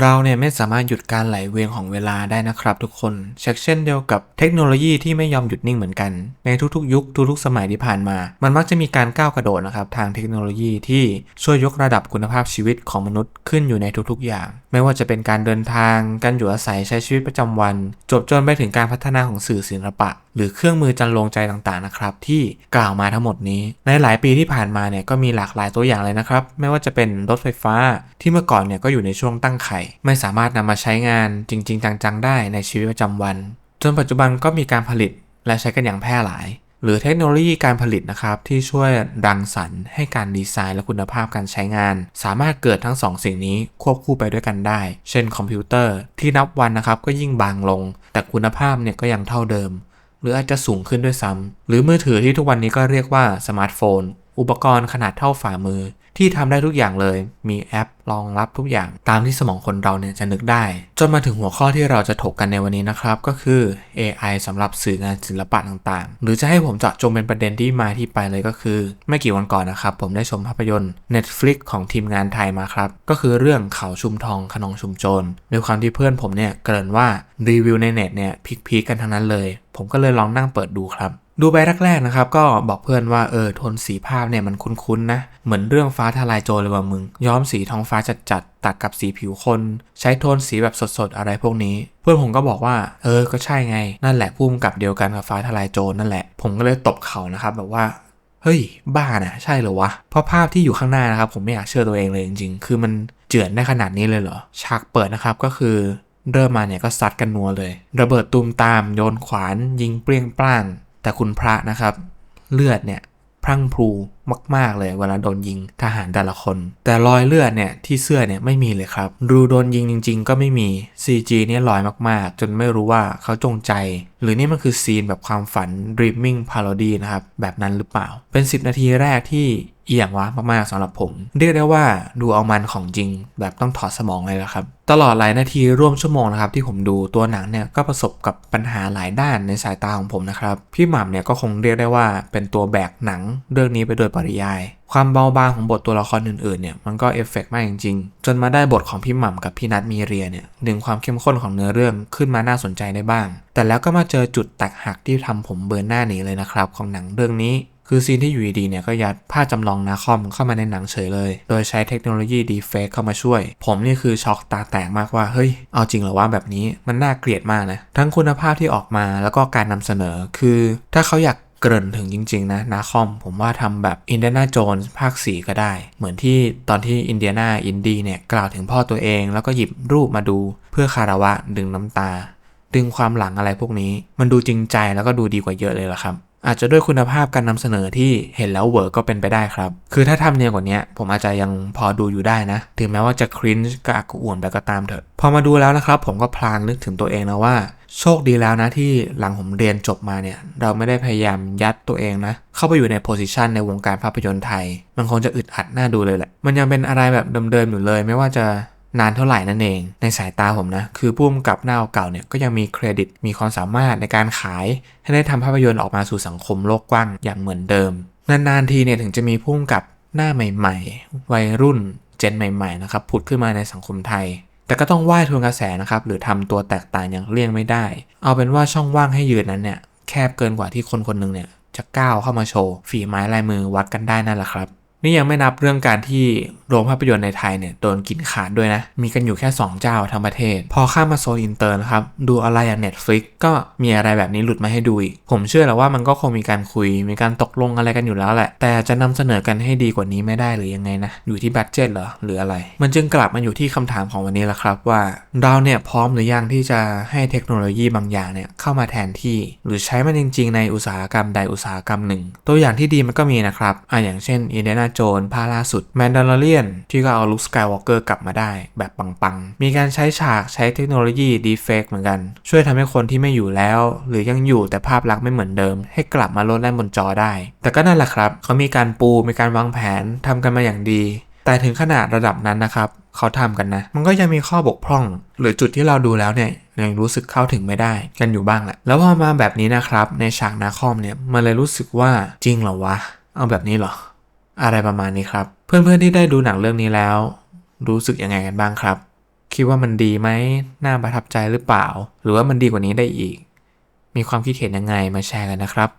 เราเนี่ยไม่สามารถหยุดการไหลเวียนของเวลาได้นะครับทุกคนเช่นเช่นเดียวกับเทคโนโลยีที่ไม่ยอมหยุดนิ่งเหมือนกัน ในทุกๆ ยุคทุกๆสมัยที่ผ่านมา มันมักจะมีการก้าวกระโดดนะครับทางเทคโนโลยีที่ช่วยยกระดับคุณภาพชีวิตของมนุษย์ขึ้นอยู่ในทุกๆ อย่าง ไม่ว่าจะเป็นการเดินทาง การอยู่อาศัยใช้ชีวิตประจำวัน จบจนไปถึงการพัฒนาของสื่อศิลปะ หรือเครื่องมือจันลงใจต่างๆนะครับที่กล่าวมาทั้งหมดนี้ ในหลายปีที่ผ่านมาเนี่ยก็มีหลากหลายตัวอย่างเลยนะครับไม่ว่าจะเป็นรถไฟฟ้าที่เมื่อก่อนเนี่ยก็อยู่ในช่วงตั้งไขไม่สามารถนำมาใช้งานจริง ๆ จังๆ ได้ในชีวิตประจำวัน จนปัจจุบันก็มีการผลิตและใช้กันอย่างแพร่หลาย หรือเทคโนโลยีการผลิตนะครับที่ช่วยรังสรรค์ให้การดีไซน์และคุณภาพการใช้งาน สามารถเกิดทั้งสองสิ่งนี้ควบคู่ไปด้วยกันได้ เช่นคอมพิวเตอร์ที่นับวันนะครับก็ยิ่งบางลง แต่คุณภาพเนี่ยก็ยังเท่าเดิม หรืออาจจะสูงขึ้นด้วยซ้ำหรือมือถือที่ทุกวันนี้ก็เรียกว่าสมาร์ทโฟนอุปกรณ์ขนาดเท่าฝ่ามือ ที่ทำได้ทุกอย่างเลย มีแอปรองรับทุกอย่างตามที่สมองคนเราเนี่ยจะนึกได้ จนมาถึงหัวข้อที่เราจะถกกันในวันนี้นะครับ ก็คือ AI สำหรับสื่องานศิลปะต่างๆ หรือจะให้ผมเจาะจงเป็นประเด็นที่มาที่ไปเลยก็คือ ไม่กี่วันก่อนนะครับ ผมได้ชมภาพยนตร์ Netflix ของทีมงานไทยมาครับ ก็คือเรื่องเขาชุมทองขนองชุมโจรด้วยความที่เพื่อนผมเนี่ยเกริ่นว่ารีวิวในเน็ตเนี่ยพีคๆกันทั้งนั้นเลย ผมก็เลยลองนั่งเปิดดูครับ ดูไปแรกๆนะครับ ก็บอกเพื่อนว่าเออโทนสีภาพเนี่ยมันคุ้นๆนะ เหมือนเรื่องฟ้าทลายโจรเลยว่ามึง ย้อมสีท้องฟ้าจัดๆตัดกับสีผิวคน ใช้โทนสีแบบสดๆ อะไรพวกนี้ เพื่อนผมก็บอกว่า เออก็ใช่ไง นั่นแหละพุ่มกับเดียวกันกับฟ้าทลายโจรนั่นแหละ ผมก็เลยตบเขานะครับแบบว่าเฮ้ย บ้านะใช่เหรอวะ เพราะภาพที่อยู่ข้างหน้านะครับ ผมไม่อยากเชื่อตัวเองเลยจริงๆ คือมันเจือนได้ขนาดนี้เลยเหรอ ฉากเปิดนะครับก็คือเริ่มมาเนี่ยก็ซัดกันนัวเลย ระเบิดตูมตามโยนขวาน ยิงเปรี้ยงปร้าง แต่คุณพระนะครับ เลือดเนี่ยพรั่งพรูมากๆเลยเวลาโดนยิงทหารแต่ละคน แต่รอยเลือดเนี่ยที่เสื้อเนี่ยไม่มีเลยครับรูโดนยิงจริง ๆ ก็ไม่มี CG เนี่ยลอยมากๆ จนไม่รู้ว่าเขาจงใจ หรือนี่มันคือซีนแบบความฝัน dreaming parody นะครับ แบบนั้นหรือเปล่า เป็น 10 นาทีแรกที่ เอียงวะมากๆสำหรับผม เรียกได้ว่าดูเอามันของจริง แบบต้องถอดสมองเลยละครับ ตลอดหลายนาทีร่วมชั่วโมงนะครับที่ผมดูตัวหนังเนี่ยก็ประสบกับปัญหาหลายด้านในสายตาของผมนะครับ พี่หม่ำเนี่ยก็คงเรียกได้ว่าเป็นตัวแบกหนังเรื่องนี้ไปโดยปริยาย ความเบาบางของบทตัวละครอื่นๆเนี่ยมันก็เอฟเฟกต์มากจริงๆ จนมาได้บทของพี่หม่ำกับพี่นัทมีเรียเนี่ยดึงความเข้มข้นของเนื้อเรื่องขึ้นมาน่าสนใจได้บ้าง แต่แล้วก็มาเจอจุดแตกหักที่ทำผมเบิร์นหน้าหนีเลยนะครับของหนังเรื่องนี้ คือซีนที่อยู่ดีๆเนี่ยก็ยัดภาพจำลองนาคอมเข้ามาในหนังเฉยเลย โดยใช้เทคโนโลยีดีเฟกเข้ามาช่วย ผมนี่คือช็อกตาแตกมากว่า เฮ้ย เอาจริงเหรอว่าแบบนี้มันน่าเกลียดมากนะ ทั้งคุณภาพที่ออกมาแล้วก็การนำเสนอ คือถ้าเขาอยากเกริ่นถึงจริง ๆ นะนาคอม ผมว่าทำแบบอินเดียนาโจนภาค 4 ก็ได้ เหมือนที่ตอนที่อินเดียนาอินดีเนี่ยกล่าวถึงพ่อตัวเอง แล้วก็หยิบรูปมาดู เพื่อคารวะดึงน้ำตา ดึงความหลังอะไรพวกนี้ มันดูจริงใจแล้วก็ดูดีกว่าเยอะเลยล่ะครับ อาจจะด้วยคุณภาพการนำเสนอที่เห็นแล้วเวิร์กก็เป็นไปได้ครับ คือถ้าทำเนียนกว่านี้ผมอาจจะยังพอดูอยู่ได้นะ ถึงแม้ว่าจะครินช์กับอักอ่วนไปก็ตามเถอะ พอมาดูแล้วนะครับ ผมก็พลางนึกถึงตัวเองนะว่า โชคดีแล้วนะที่หลังผมเรียนจบมาเนี่ย เราไม่ได้พยายามยัดตัวเองนะ เข้าไปอยู่ในโพสิชันในวงการภาพยนตร์ไทย มันคงจะอึดอัดน่าดูเลยแหละ มันยังเป็นอะไรแบบเดิมๆอยู่เลย ไม่ว่าจะ นานเท่าไหร่นั่นเอง ในสายตาผมนะ คือผู้กำกับหน้าเก่าเนี่ยก็ยังมีเครดิตมีความสามารถในการขาย ให้ได้ทำภาพยนตร์ออกมาสู่สังคมโลกกว้างอย่างเหมือนเดิม นานๆทีเนี่ยถึงจะมีผู้กำกับหน้าใหม่ ๆ วัยรุ่นเจนใหม่ๆนะครับผุดขึ้นมาในสังคมไทย แต่ก็ต้องไหว้ทวนกระแสนะครับหรือทำตัวแตกต่างอย่างเลี่ยงไม่ได้ เอาเป็นว่าช่องว่างให้ยืนนั้นเนี่ยแคบเกินกว่าที่คนคนหนึ่งเนี่ยจะก้าวเข้ามาโชว์ฝีไม้ลายมือวัดกันได้นั่นแหละครับ นี่ยังไม่นับเรื่องการที่โรงภาพยนตร์ในไทยเนี่ยโดนกินขาดด้วยนะ มีกันอยู่แค่ 2 เจ้าทั้งประเทศ พอข้ามมาโซนอินเตอร์นะครับ ดูอะไรอย่าง Netflix ก็มีอะไรแบบนี้หลุดมาให้ดูอีก ผมเชื่อแหล้วว่ามันก็คงมีการคุย มีการตกลงอะไรกันอยู่แล้วแหละ แต่จะนำเสนอกันให้ดีกว่านี้ไม่ได้หรือยังไงนะ อยู่ที่บัตเจ็ตเหรอหรืออะไร มันจึงกลับมาอยู่ที่คำถามของวันนี้แหละครับว่า เราเนี่ยพร้อมหรือยังที่จะให้เทคโนโลยีบางอย่างเนี่ยเข้ามาแทนที่ หรือใช้มันจริง ๆ ในอุตสาหกรรมใดอุตสาหกรรมหนึ่ง ตัวอย่างที่ดีมันก็มีนะครับอะอย่างเช่นอินเดียนาโจนภาคล่าสุดแมนดาร์เลียนที่ก็เอาลุคสกายวอล์กเกอร์กลับมาได้แบบปังๆ มีการใช้ฉากใช้เทคโนโลยีดีเฟกเหมือนกัน ช่วยทำให้คนที่ไม่อยู่แล้ว หรือยังอยู่แต่ภาพลักษณ์ไม่เหมือนเดิม ให้กลับมาลดแล่นบนจอได้ แต่ก็นั่นแหละครับ เขามีการปูมีการวางแผนทำกันมาอย่างดี แต่ถึงขนาดระดับนั้นนะครับเขาทำกันนะ มันก็ยังมีข้อบกพร่อง หรือจุดที่เราดูแล้วเนี่ยยังรู้สึกเข้าถึงไม่ได้กันอยู่บ้างแหละ แล้วพอมาแบบนี้นะครับในฉากนาคอมเนี่ยมันเลยรู้สึกว่าจริงเหรอวะ เอาแบบนี้เหรอ อะไรประมาณนี้ครับ เพื่อนๆที่ได้ดูหนังเรื่องนี้แล้ว รู้สึกยังไงกันบ้างครับ คิดว่ามันดีไหมน่าประทับใจหรือเปล่า หรือว่ามันดีกว่านี้ได้อีก มีความคิดเห็นยังไงมาแชร์กันนะครับ